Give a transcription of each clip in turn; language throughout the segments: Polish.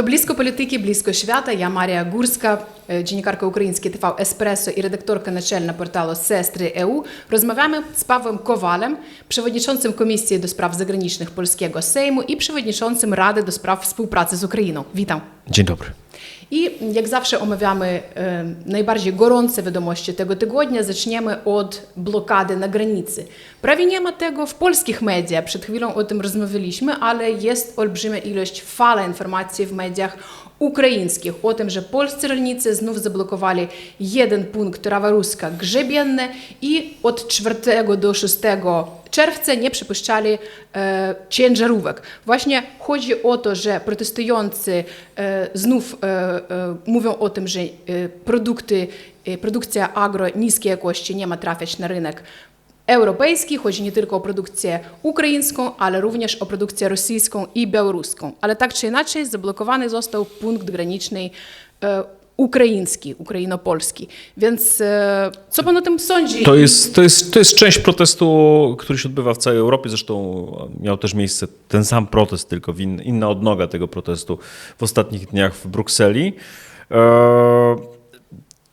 To blisko politiki, blisko świata. Ja Maria Górska, dziennikarka Український TV Espresso i redaktorka naczelna portalu Sestry EU. Rozmawiamy z Pawłem Kowalem, przewodniczącym Komisji do Spraw Zagranicznych Polskiego Sejmu i przewodniczącym Rady do Spraw Współpracy z Ukrainą. Witam. Dzień dobry. I jak zawsze omawiamy najbardziej gorące wiadomości tego tygodnia. Zaczniemy od blokady na granicy. Prawie nie ma tego w polskich mediach. Przed chwilą o tym rozmawialiśmy, ale jest olbrzymia ilość fala informacji w mediach o tym, że polscy rolnicy znów zablokowali jeden punkt Rawa-Ruska Grzebienne i od 4 do 6 czerwca nie przypuszczali e, ciężarówek. Właśnie chodzi o to, że protestujący e, znów mówią o tym, że produkty, produkcja agro niskiej jakości nie ma trafiać na rynek europejski. Chodzi nie tylko o produkcję ukraińską, ale również o produkcję rosyjską i białoruską. Ale tak czy inaczej zablokowany został punkt graniczny e, ukraiński, ukraino-polski. Więc e, co pan o tym sądzi? To jest, to, jest, to jest część protestu, który się odbywa w całej Europie. Zresztą miał też miejsce ten sam protest, tylko in, inna odnoga tego protestu w ostatnich dniach w Brukseli. E,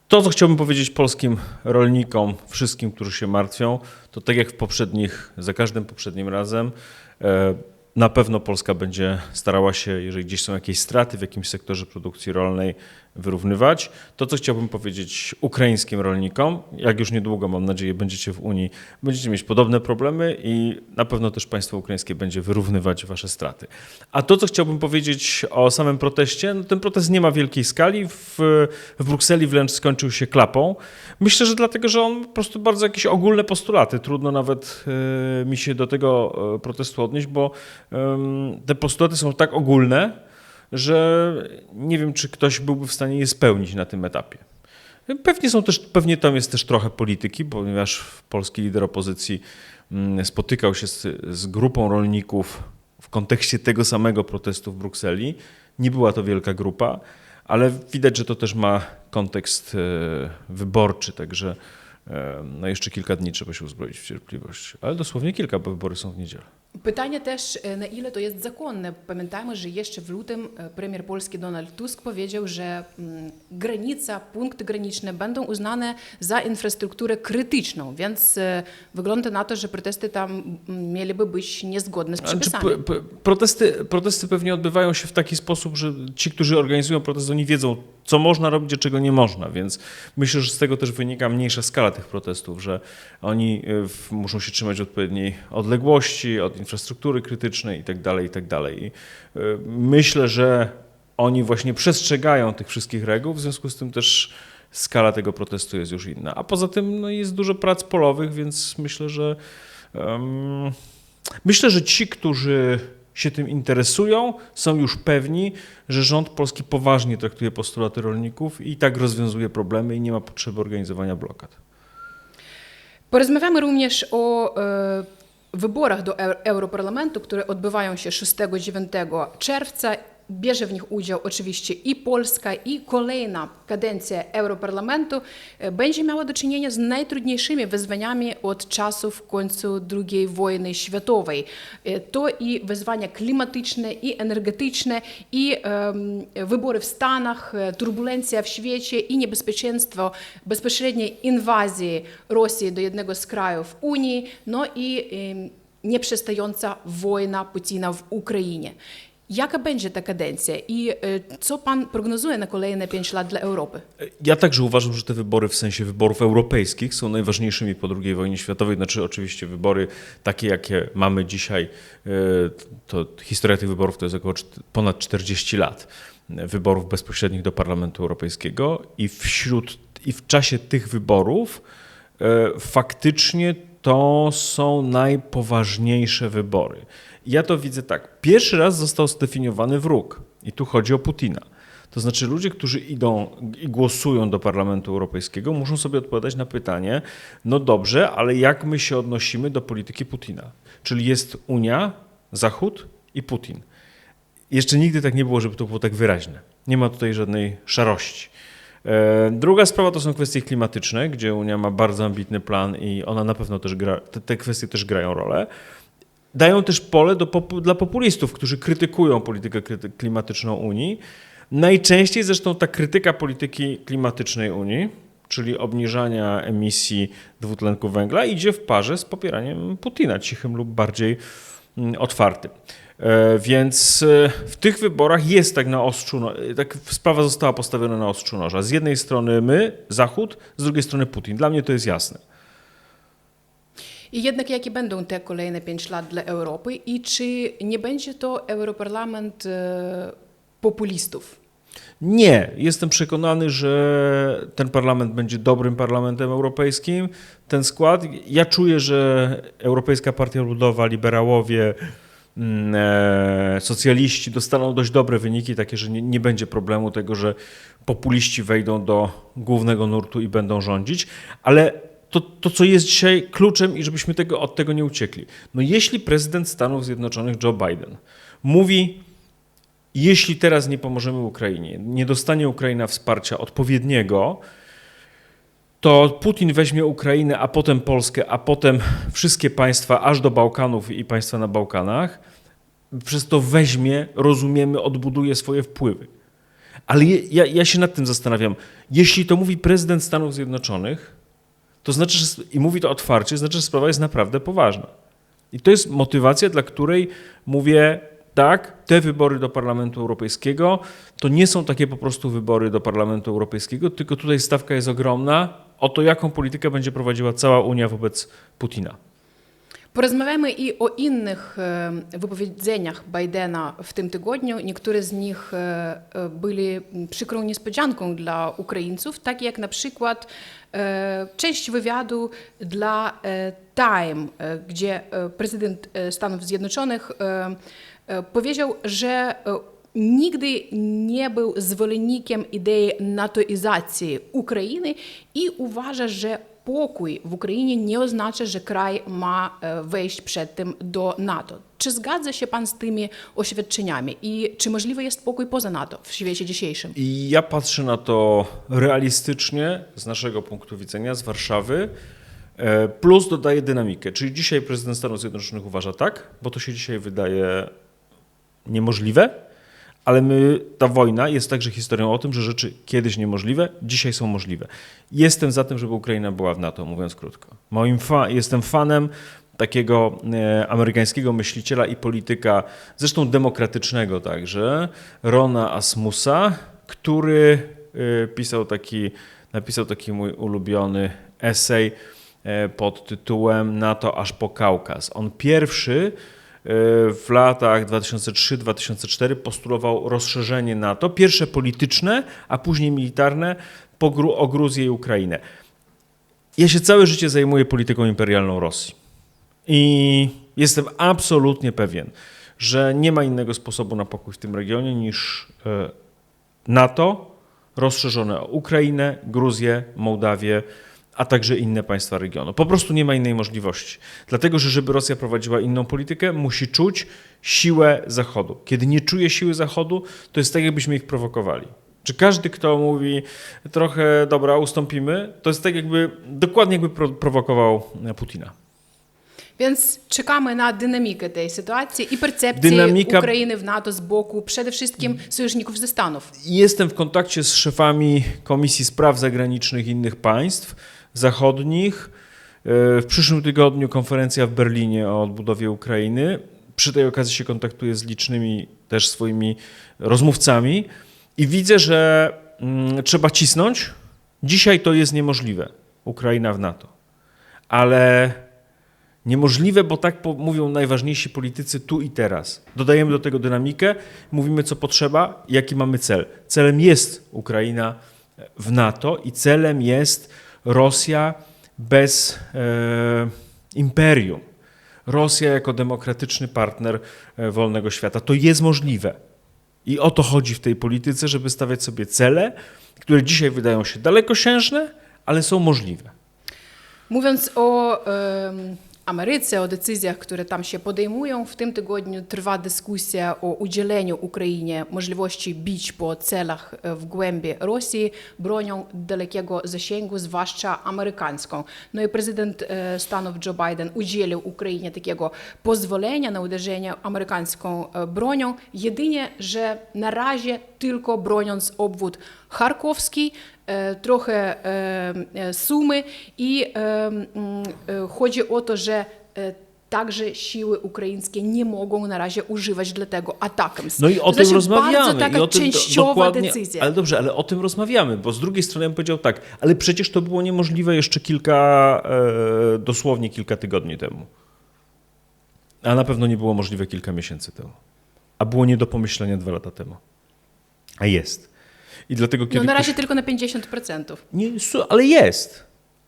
To, co chciałbym powiedzieć polskim rolnikom, wszystkim, którzy się martwią, to tak jak w poprzednich, za każdym poprzednim razem, e, na pewno Polska będzie starała się, jeżeli gdzieś są jakieś straty w jakimś sektorze produkcji rolnej, wyrównywać. To, co chciałbym powiedzieć ukraińskim rolnikom, jak już niedługo, mam nadzieję, będziecie w Unii, będziecie mieć podobne problemy i na pewno też państwo ukraińskie będzie wyrównywać wasze straty. A to, co chciałbym powiedzieć o samym proteście, no ten protest nie ma wielkiej skali. W, w Brukseli wręcz skończył się klapą. Myślę, że dlatego, że on po prostu bardzo jakieś ogólne postulaty. Trudno nawet e, mi się do tego e, protestu odnieść, bo te postulaty są tak ogólne, że nie wiem, czy ktoś byłby w stanie je spełnić na tym etapie. Pewnie są też, pewnie tam jest też trochę polityki, ponieważ polski lider opozycji mm, spotykał się z, z grupą rolników w kontekście tego samego protestu w Brukseli. Nie była to wielka grupa, ale widać, że to też ma kontekst e, wyborczy, także e, no jeszcze kilka dni trzeba się uzbroić w cierpliwość. Ale dosłownie kilka, bo wybory są w niedzielę. Pytanie też, e, na ile to jest zakonne. Pamiętajmy, że jeszcze w lutym e, premier Polski Donald Tusk powiedział, że mm, granica, punkty graniczne będą uznane za infrastrukturę krytyczną, więc e, wygląda na to, że protesty tam mm, mieliby być niezgodne z przepisami. protesty, protesty pewnie odbywają się w taki sposób, że ci, którzy organizują protest, oni wiedzą, co można robić, a czego nie można, więc myślę, że z tego też wynika mniejsza skala tych protestów, że oni muszą się trzymać odpowiedniej odległości od infrastruktury krytycznej i tak dalej, i tak. I, y, Myślę, że oni właśnie przestrzegają tych wszystkich reguł, w związku z tym też skala tego protestu jest już inna. A poza tym no, jest dużo prac polowych, więc myślę, że em, Myślę, że ci, którzy się tym interesują, są już pewni, że rząd polski poważnie traktuje postulaty rolników i tak rozwiązuje problemy i nie ma potrzeby organizowania blokad. Porozmawiamy również o e, wyborach do Eu- Europarlamentu, które odbywają się 6-9 czerwca. Bierze w nich udział oczywiście i Polska, i kolejna kadencja Europarlamentu e, będzie miała do czynienia z najtrudniejszymi wyzwaniami od czasów końcu II wojny światowej. E, To i wyzwania klimatyczne, i energetyczne, i em, wybory w Stanach, e, turbulencja w świecie i niebezpieczeństwo bezpośredniej inwazji Rosji do jednego z krajów Unii, no i em, nieprzestająca wojna Putina w Ukrainie. Jaka będzie ta kadencja i e, co pan prognozuje na kolejne pięć lat dla Europy? Ja także uważam, że te wybory w sensie wyborów europejskich są najważniejszymi po II wojnie światowej. Znaczy oczywiście wybory takie, jakie mamy dzisiaj, e, to historia tych wyborów to jest około ponad 40 lat wyborów bezpośrednich do Parlamentu Europejskiego i wśród i w czasie tych wyborów e, faktycznie to są najpoważniejsze wybory. Ja to widzę tak. Pierwszy raz został zdefiniowany wróg i tu chodzi o Putina. To znaczy ludzie, którzy idą i głosują do Parlamentu Europejskiego, muszą sobie odpowiadać na pytanie, no dobrze, ale jak my się odnosimy do polityki Putina? Czyli jest Unia, Zachód i Putin. Jeszcze nigdy tak nie było, żeby to było tak wyraźne. Nie ma tutaj żadnej szarości. E, Druga sprawa to są kwestie klimatyczne, gdzie Unia ma bardzo ambitny plan i ona na pewno też gra, te, te kwestie też grają rolę. dają też pole do, dla populistów, którzy krytykują politykę klimatyczną Unii. Najczęściej zresztą ta krytyka polityki klimatycznej Unii, czyli obniżania emisji dwutlenku węgla, idzie w parze z popieraniem Putina, cichym lub bardziej mm, otwartym. E, Więc e, w tych wyborach jest tak na ostrzu, no, e, tak sprawa została postawiona na ostrzu noża. Z jednej strony my, Zachód, z drugiej strony Putin. Dla mnie to jest jasne. I jednak jakie będą te kolejne pięć lat dla Europy i czy nie będzie to Europarlament populistów? Nie, jestem przekonany, że ten parlament będzie dobrym parlamentem europejskim. Ten skład, ja czuję, że Europejska Partia Ludowa, liberałowie, socjaliści dostaną dość dobre wyniki, takie, że nie, nie będzie problemu tego, że populiści wejdą do głównego nurtu i będą rządzić, ale to, to co jest dzisiaj kluczem i żebyśmy tego, od tego nie uciekli. No jeśli prezydent Stanów Zjednoczonych Joe Biden mówi, jeśli teraz nie pomożemy Ukrainie, nie dostanie Ukraina wsparcia odpowiedniego, to Putin weźmie Ukrainę, a potem Polskę, a potem wszystkie państwa aż do Bałkanów i państwa na Bałkanach. Przez to weźmie, rozumiemy, odbuduje swoje wpływy. Ale ja, ja się nad tym zastanawiam. Jeśli to mówi prezydent Stanów Zjednoczonych, to znaczy, że, i mówi to otwarcie, znaczy, że sprawa jest naprawdę poważna. I to jest motywacja, dla której mówię, tak, te wybory do Parlamentu Europejskiego to nie są takie po prostu wybory do Parlamentu Europejskiego, tylko tutaj stawka jest ogromna o to, jaką politykę będzie prowadziła cała Unia wobec Putina. Porozmawiamy i o innych e, wypowiedzeniach Bidena w tym tygodniu. Niektóre z nich e, e, byli przykrą niespodzianką dla Ukraińców, takie jak na przykład część wywiadu dla Time, gdzie prezydent Stanów Zjednoczonych E, powiedział, że e, nigdy nie był zwolennikiem idei natoizacji Ukrainy i uważa, że pokój w Ukrainie nie oznacza, że kraj ma e, wejść przed tym do NATO. Czy zgadza się pan z tymi oświadczeniami i czy możliwy jest pokój poza NATO w świecie dzisiejszym? Ja patrzę na to realistycznie z naszego punktu widzenia, z Warszawy. Plus dodaje dynamikę, czyli dzisiaj prezydent Stanów Zjednoczonych uważa tak, bo to się dzisiaj wydaje niemożliwe, ale my, ta wojna jest także historią o tym, że rzeczy kiedyś niemożliwe, dzisiaj są możliwe. Jestem za tym, żeby Ukraina była w NATO, mówiąc krótko. Moim fa- jestem fanem takiego e, amerykańskiego myśliciela i polityka, zresztą demokratycznego także, Rona Asmusa, który e, pisał taki, napisał taki mój ulubiony esej e, pod tytułem NATO aż po Kaukaz. On pierwszy w latach 2003-2004 postulował rozszerzenie NATO, pierwsze polityczne, a później militarne po Gru- o Gruzję i Ukrainę. Ja się całe życie zajmuję polityką imperialną Rosji. I jestem absolutnie pewien, że nie ma innego sposobu na pokój w tym regionie niż e, NATO rozszerzone o Ukrainę, Gruzję, Mołdawię, a także inne państwa regionu. Po prostu nie ma innej możliwości. Dlatego, że żeby Rosja prowadziła inną politykę, musi czuć siłę Zachodu. Kiedy nie czuje siły Zachodu, to jest tak, jakbyśmy ich prowokowali. Czy każdy, kto mówi trochę, dobra, ustąpimy, to jest tak, jakby dokładnie jakby pro- prowokował Putina. Więc czekamy na dynamikę tej sytuacji i percepcji Dynamika- Ukrainy w NATO z boku przede wszystkim sojuszników ze Stanów. Jestem w kontakcie z szefami Komisji Spraw Zagranicznych innych państw zachodnich. E, W przyszłym tygodniu konferencja w Berlinie o odbudowie Ukrainy. Przy tej okazji się kontaktuję z licznymi też swoimi rozmówcami i widzę, że mm, trzeba cisnąć. Dzisiaj to jest niemożliwe. Ukraina w NATO. Ale Niemożliwe, bo tak mówią najważniejsi politycy tu i teraz. Dodajemy do tego dynamikę, mówimy co potrzeba, jaki mamy cel. Celem jest Ukraina w NATO i celem jest Rosja bez e, imperium. Rosja jako demokratyczny partner e, wolnego świata. To jest możliwe. I o to chodzi w tej polityce, żeby stawiać sobie cele, które dzisiaj wydają się dalekosiężne, ale są możliwe. Mówiąc o Ameryce, o decyzjach, które tam się podejmują. W tym tygodniu trwa dyskusja o udzieleniu Ukrainie możliwości bić po celach e, w głębi Rosji bronią dalekiego zasięgu, zwłaszcza amerykańską. No i prezydent e, Stanów Joe Biden udzielił Ukrainie takiego pozwolenia na uderzenie amerykańską e, bronią. Jedynie, że na razie tylko broniąc obwód charkowski, trochę Sumy i e, mm, e, chodzi o to, że e, także siły ukraińskie nie mogą na razie używać dla tego ATACMS. No i o to tym znaczy rozmawiamy. Bardzo taka i o tym częściowa dokładnie, decyzja. Ale dobrze, ale o tym rozmawiamy, bo z drugiej strony ja bym powiedział tak, ale przecież to było niemożliwe jeszcze kilka, e, dosłownie kilka tygodni temu. A na pewno nie było możliwe kilka miesięcy temu. A było nie do pomyślenia dwa lata temu. A jest. I dlatego kiedy No na ktoś- razie tylko na 50%. Nie, ale jest.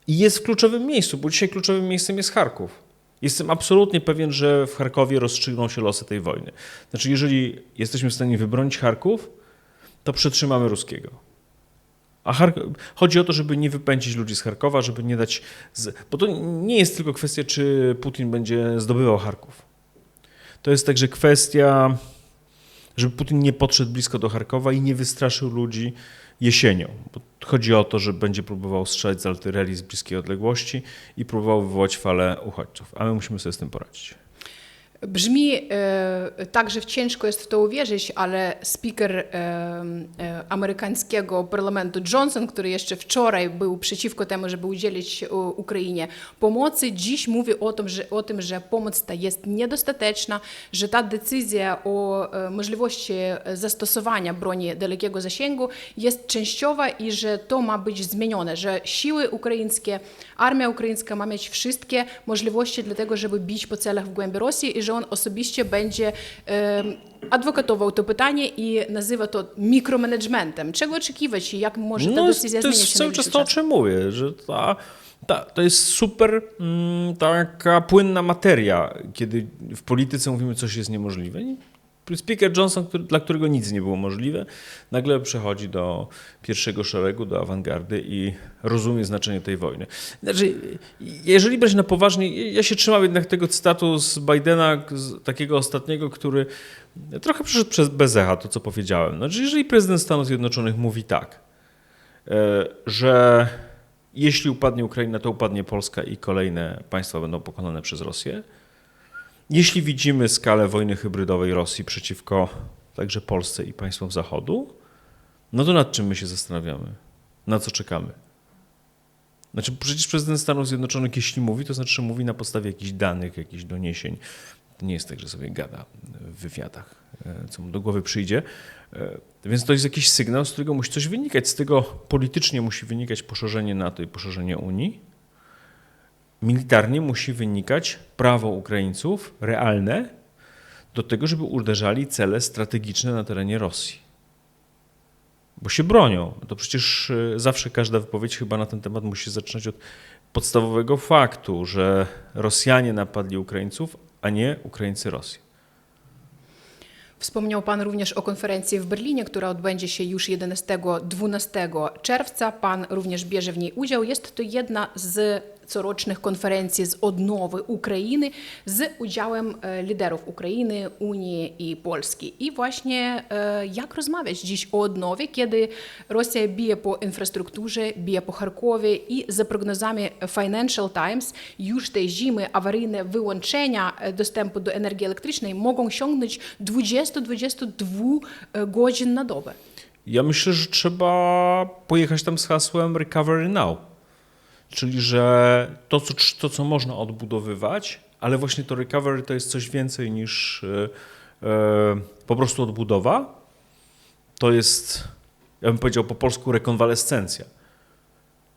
I jest w kluczowym miejscu, bo dzisiaj kluczowym miejscem jest Charków. Jestem absolutnie pewien, że w Charkowie rozstrzygną się losy tej wojny. Znaczy, jeżeli jesteśmy w stanie wybronić Charków, to przetrzymamy ruskiego. A Chark- chodzi o to, żeby nie wypędzić ludzi z Charkowa, żeby nie dać. Z... Bo to nie jest tylko kwestia, czy Putin będzie zdobywał Charków. To jest także kwestia, żeby Putin nie podszedł blisko do Charkowa i nie wystraszył ludzi jesienią. Bo chodzi o to, że będzie próbował strzelać z artylerii z bliskiej odległości i próbował wywołać falę uchodźców. A my musimy sobie z tym poradzić. Brzmi e, tak, że ciężko jest w to uwierzyć, ale speaker e, e, amerykańskiego parlamentu Johnson, który jeszcze wczoraj był przeciwko temu, żeby udzielić e, Ukrainie pomocy, dziś mówi o tym, że, o tym, że pomoc ta jest niedostateczna, że ta decyzja o e, możliwości zastosowania broni dalekiego zasięgu jest częściowa i że to ma być zmienione, że siły ukraińskie, armia ukraińska ma mieć wszystkie możliwości dla tego, żeby bić po celach w głębi Rosji i że on osobiście będzie adwokatował to pytanie i nazywa to mikromanagementem. Czego oczekiwać i jak może ta No, decyzja to zmienić jest się cały na czas najbliższy to, o czas? czym mówię, że ta, ta, to jest super mm, taka płynna materia, kiedy w polityce mówimy, coś jest niemożliwe. Speaker Johnson, który, dla którego nic nie było możliwe, nagle przechodzi do pierwszego szeregu, do awangardy i rozumie znaczenie tej wojny. Znaczy, jeżeli brać na poważnie, ja się trzymam jednak tego cytatu z Bidena, z takiego ostatniego, który trochę przeszedł przez bezecha, to co powiedziałem. Znaczy, jeżeli prezydent Stanów Zjednoczonych mówi tak, e, że jeśli upadnie Ukraina, to upadnie Polska i kolejne państwa będą pokonane przez Rosję. Jeśli widzimy skalę wojny hybrydowej Rosji przeciwko także Polsce i państwom Zachodu, no to nad czym my się zastanawiamy? Na co czekamy? Znaczy, przecież prezydent Stanów Zjednoczonych, jeśli mówi, to znaczy, że mówi na podstawie jakichś danych, jakichś doniesień. To nie jest tak, że sobie gada w wywiadach, e, co mu do głowy przyjdzie. E, Więc to jest jakiś sygnał, z którego musi coś wynikać. Z tego politycznie musi wynikać poszerzenie NATO i poszerzenie Unii. Militarnie musi wynikać prawo Ukraińców realne do tego, żeby uderzali cele strategiczne na terenie Rosji. Bo się bronią. To przecież e, zawsze każda wypowiedź chyba na ten temat musi zaczynać od podstawowego faktu, że Rosjanie napadli Ukraińców, a nie Ukraińcy Rosję. Wspomniał Pan również o konferencji w Berlinie, która odbędzie się już 11-12 czerwca. Pan również bierze w niej udział. Jest to jedna z corocznych konferencji z odnowy Ukrainy z udziałem liderów Ukrainy, Unii i Polski. I właśnie jak rozmawiać dziś o odnowie, kiedy Rosja bije po infrastrukturze, bije po Charkowie i za prognozami Financial Times już tej zimy awaryjne wyłączenia dostępu do energii elektrycznej mogą sięgnąć 20-22 godzin na dobę. Ja myślę, że trzeba pojechać tam z hasłem Recovery Now. Czyli, że to, co, to, co można odbudowywać, ale właśnie to recovery to jest coś więcej niż e, po prostu odbudowa. To jest, ja bym powiedział po polsku, rekonwalescencja.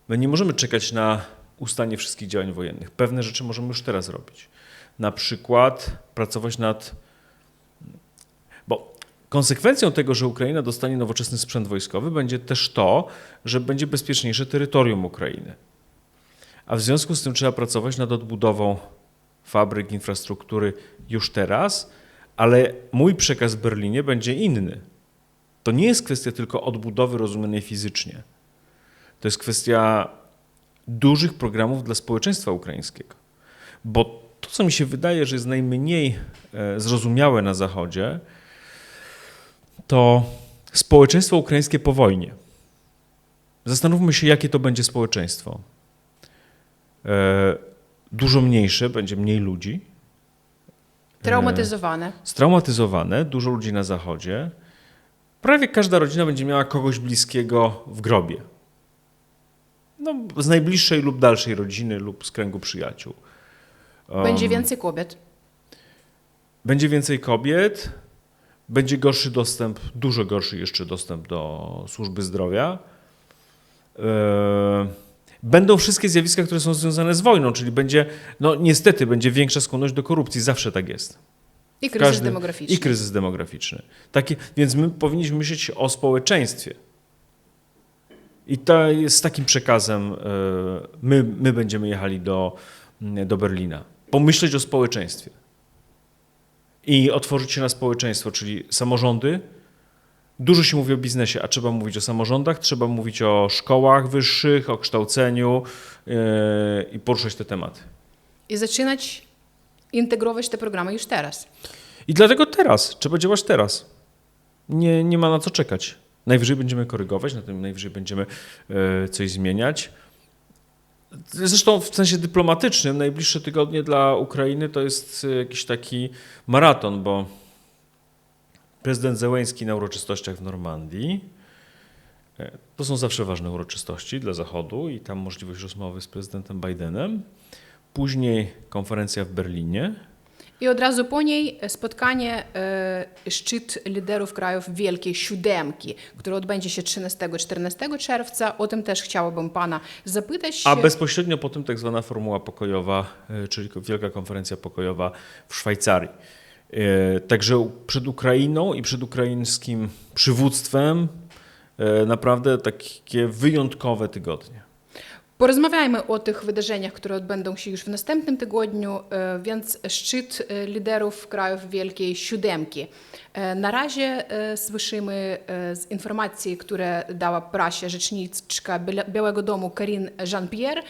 My nie możemy czekać na ustanie wszystkich działań wojennych. Pewne rzeczy możemy już teraz robić. Na przykład pracować nad. Bo konsekwencją tego, że Ukraina dostanie nowoczesny sprzęt wojskowy, będzie też to, że będzie bezpieczniejsze terytorium Ukrainy. A w związku z tym trzeba pracować nad odbudową fabryk, infrastruktury już teraz, ale mój przekaz w Berlinie będzie inny. To nie jest kwestia tylko odbudowy rozumianej fizycznie. To jest kwestia dużych programów dla społeczeństwa ukraińskiego. Bo to, co mi się wydaje, że jest najmniej e, zrozumiałe na Zachodzie, to społeczeństwo ukraińskie po wojnie. Zastanówmy się, jakie to będzie społeczeństwo. E, Dużo mniejsze, będzie mniej ludzi, Traumatyzowane. straumatyzowane, dużo ludzi na Zachodzie. Prawie każda rodzina będzie miała kogoś bliskiego w grobie. No, z najbliższej lub dalszej rodziny lub z kręgu przyjaciół. Um, Będzie więcej kobiet. Będzie więcej kobiet, będzie gorszy dostęp, dużo gorszy jeszcze dostęp do służby zdrowia. E, Będą wszystkie zjawiska, które są związane z wojną, czyli będzie, no niestety, będzie większa skłonność do korupcji, zawsze tak jest. I kryzys Każdy- demograficzny. I kryzys demograficzny. Taki, więc my powinniśmy myśleć o społeczeństwie. I to jest z takim przekazem, e, my, my będziemy jechali do, do Berlina. Pomyśleć o społeczeństwie. I otworzyć się na społeczeństwo, czyli samorządy. Dużo się mówi o biznesie, a trzeba mówić o samorządach, trzeba mówić o szkołach wyższych, o kształceniu e, i poruszać te tematy. I zaczynać integrować te programy już teraz. I dlatego teraz, trzeba działać teraz. Nie, nie ma na co czekać. Najwyżej będziemy korygować, na tym najwyżej będziemy e, coś zmieniać. Zresztą w sensie dyplomatycznym najbliższe tygodnie dla Ukrainy to jest e, jakiś taki maraton, bo prezydent Zełęński na uroczystościach w Normandii. e, To są zawsze ważne uroczystości dla Zachodu i tam możliwość rozmowy z prezydentem Bidenem. Później konferencja w Berlinie. I od razu po niej spotkanie, e, szczyt liderów krajów Wielkiej Siódemki, które odbędzie się 13-14 czerwca. O tym też chciałabym Pana zapytać. A bezpośrednio po tym tak zwana formuła pokojowa, e, czyli Wielka Konferencja Pokojowa w Szwajcarii. E, Także przed Ukrainą i przed ukraińskim przywództwem e, naprawdę takie wyjątkowe tygodnie. Porozmawiajmy o tych wydarzeniach, które odbędą się już w następnym tygodniu, e, więc szczyt liderów krajów Wielkiej Siódemki. Na razie słyszymy z informacji, które dała prasie rzeczniczka Białego Domu Karin Jean-Pierre,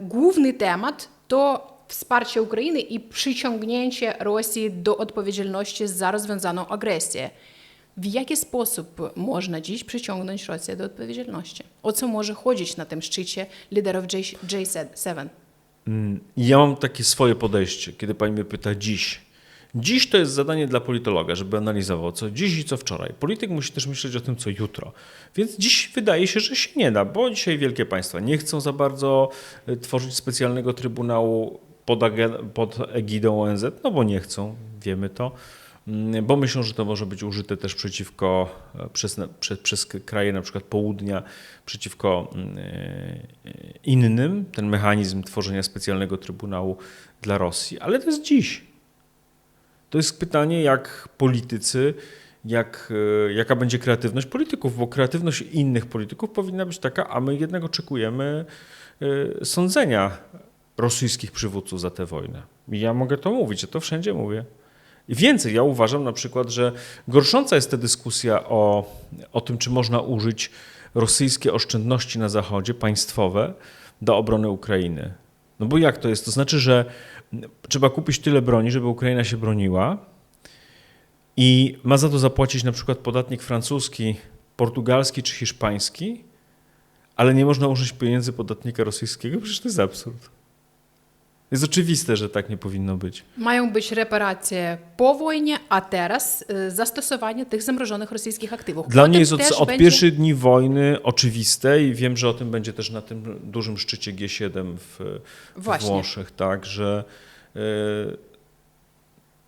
główny temat to wsparcie Ukrainy i przyciągnięcie Rosji do odpowiedzialności za rozwiązaną agresję. W jaki sposób można dziś przyciągnąć Rosję do odpowiedzialności? O co może chodzić na tym szczycie liderów J- J7? Mm, Ja mam takie swoje podejście, kiedy pani mnie pyta dziś. Dziś to jest zadanie dla politologa, żeby analizował co dziś i co wczoraj. Polityk musi też myśleć o tym, co jutro. Więc dziś wydaje się, że się nie da, bo dzisiaj wielkie państwa nie chcą za bardzo y, tworzyć specjalnego trybunału pod, pod egidą ONZ, no bo nie chcą, wiemy to. Mm, Bo myślą, że to może być użyte też przeciwko, e, przez, na- prze, przez kraje na przykład południa, przeciwko mm, e, innym, ten mechanizm tworzenia specjalnego trybunału dla Rosji. Ale to jest dziś. To jest pytanie, jak politycy, jak, e, jaka będzie kreatywność polityków, bo kreatywność innych polityków powinna być taka, a my jednak oczekujemy sądzenia rosyjskich przywódców za tę wojnę. I ja mogę to mówić, ja to wszędzie mówię. I więcej, ja uważam na przykład, że gorsząca jest ta dyskusja o, o tym, czy można użyć rosyjskie oszczędności na Zachodzie, państwowe, do obrony Ukrainy. No bo jak to jest? To znaczy, że trzeba kupić tyle broni, żeby Ukraina się broniła i ma za to zapłacić na przykład podatnik francuski, portugalski czy hiszpański, ale nie można użyć pieniędzy podatnika rosyjskiego? Przecież to jest absurd. Jest oczywiste, że tak nie powinno być. Mają być reparacje po wojnie, a teraz y, zastosowanie tych zamrożonych rosyjskich aktywów. Dla mnie jest od, od będzie- pierwszych dni wojny oczywiste i wiem, że o tym będzie też na tym dużym szczycie G7 w, w. Włoszech, tak, że yy,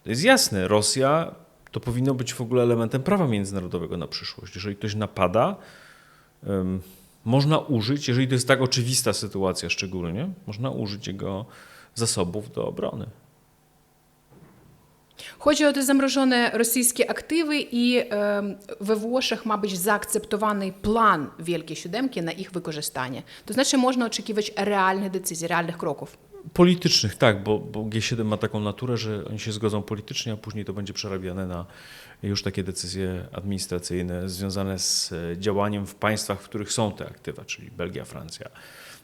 jest jasne, Rosja to powinno być w ogóle elementem prawa międzynarodowego na przyszłość. Jeżeli ktoś napada, można użyć, jeżeli to jest tak oczywista sytuacja szczególnie, można użyć jego zasobów do obrony. Chodzi o te zamrożone rosyjskie aktywy i em, we Włoszech ma być zaakceptowany plan Wielkiej Siódemki na ich wykorzystanie. To znaczy można oczekiwać realnych decyzji, realnych kroków. Politycznych, tak, bo, bo G7 ma taką naturę, że oni się zgodzą politycznie, a później to będzie przerabiane na już takie decyzje administracyjne związane z e, działaniem w państwach, w których są te aktywa, czyli Belgia, Francja,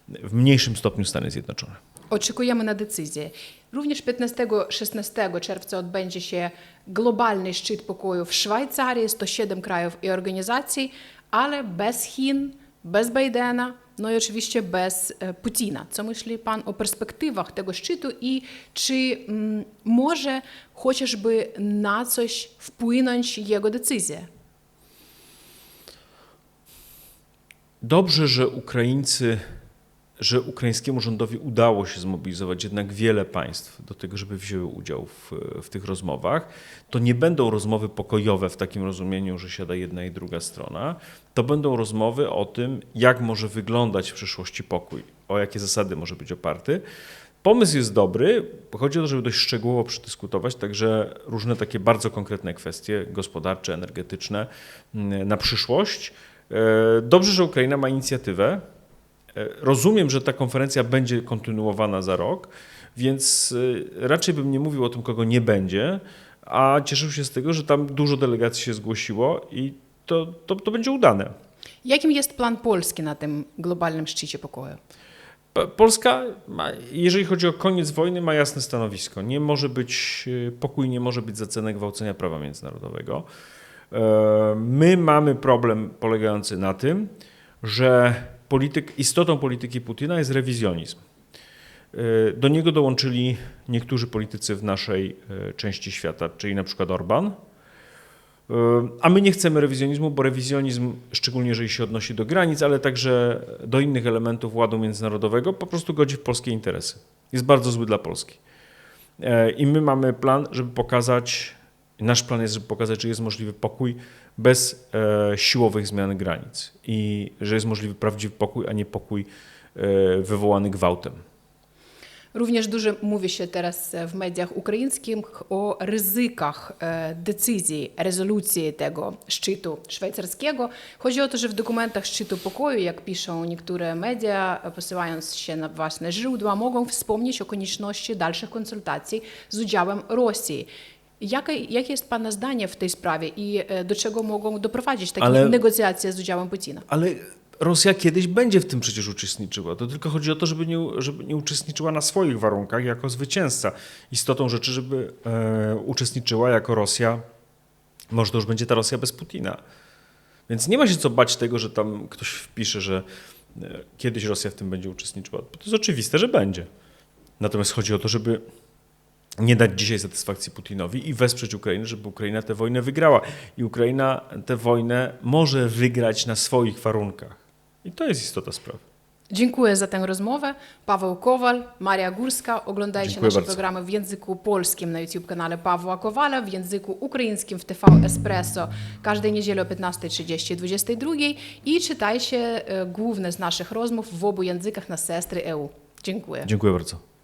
w mniejszym stopniu Stany Zjednoczone. Oczekujemy na decyzję. Również 15-16 czerwca odbędzie się globalny szczyt pokoju w Szwajcarii, 107 krajów i organizacji, ale bez Chin, bez Bidena, no i oczywiście bez e, Putina. Co myśli Pan o perspektywach tego szczytu i czy mm, może chociażby na coś wpłynąć jego decyzja? Dobrze, że Ukraińcy, że ukraińskiemu rządowi udało się zmobilizować jednak wiele państw do tego, żeby wzięły udział w, w tych rozmowach. To nie będą rozmowy pokojowe w takim rozumieniu, że siada jedna i druga strona. To będą rozmowy o tym, jak może wyglądać w przyszłości pokój, o jakie zasady może być oparty. Pomysł jest dobry, chodzi o to, żeby dość szczegółowo przedyskutować także różne takie bardzo konkretne kwestie gospodarcze, energetyczne mm, na przyszłość. E, Dobrze, że Ukraina ma inicjatywę. Rozumiem, że ta konferencja będzie kontynuowana za rok, więc e, raczej bym nie mówił o tym, kogo nie będzie, a cieszył się z tego, że tam dużo delegacji się zgłosiło i to, to, to będzie udane. Jakim jest plan Polski na tym globalnym szczycie pokoju? Polska, ma, jeżeli chodzi o koniec wojny, ma jasne stanowisko. Nie może być, e, pokój nie może być za cenę gwałcenia prawa międzynarodowego. E, My mamy problem polegający na tym, że polityk, istotą polityki Putina jest rewizjonizm. E, Do niego dołączyli niektórzy politycy w naszej e, części świata, czyli na przykład Orban. E, A my nie chcemy rewizjonizmu, bo rewizjonizm, szczególnie jeżeli się odnosi do granic, ale także do innych elementów ładu międzynarodowego, po prostu godzi w polskie interesy. Jest bardzo zły dla Polski. I my mamy plan, żeby pokazać, nasz plan jest, żeby pokazać, że jest możliwy pokój bez e, siłowych zmian granic i że jest możliwy prawdziwy pokój, a nie pokój e, wywołany gwałtem. Również dużo mówi się teraz w mediach ukraińskich o ryzykach e, decyzji, rezolucji tego szczytu szwajcarskiego. Chodzi o to, że w dokumentach szczytu pokoju, jak piszą niektóre media, e, posyłając się na własne źródła, mogą wspomnieć o konieczności dalszych konsultacji z udziałem Rosji. Jakie, jakie jest Pana zdanie w tej sprawie i e, do czego mogą doprowadzić takie Ale- negocjacje z udziałem Putina? Ale Rosja kiedyś będzie w tym przecież uczestniczyła. To tylko chodzi o to, żeby nie, żeby nie uczestniczyła na swoich warunkach jako zwycięzca. Istotą rzeczy, żeby e, uczestniczyła jako Rosja, może to już będzie ta Rosja bez Putina. Więc nie ma się co bać tego, że tam ktoś wpisze, że e, kiedyś Rosja w tym będzie uczestniczyła. Bo to jest oczywiste, że będzie. Natomiast chodzi o to, żeby nie dać dzisiaj satysfakcji Putinowi i wesprzeć Ukrainę, żeby Ukraina tę wojnę wygrała. I Ukraina tę wojnę może wygrać na swoich warunkach. I to jest istota sprawy. Dziękuję za tę rozmowę. Paweł Kowal, Maria Górska. Oglądajcie Dziękuję nasze bardzo. programy w języku polskim na YouTube kanale Pawła Kowala, w języku ukraińskim w TV Espresso każdej niedzieli o 15.30 22 i czytajcie e, główne z naszych rozmów w obu językach na Sestry EU. Dziękuję. Dziękuję bardzo.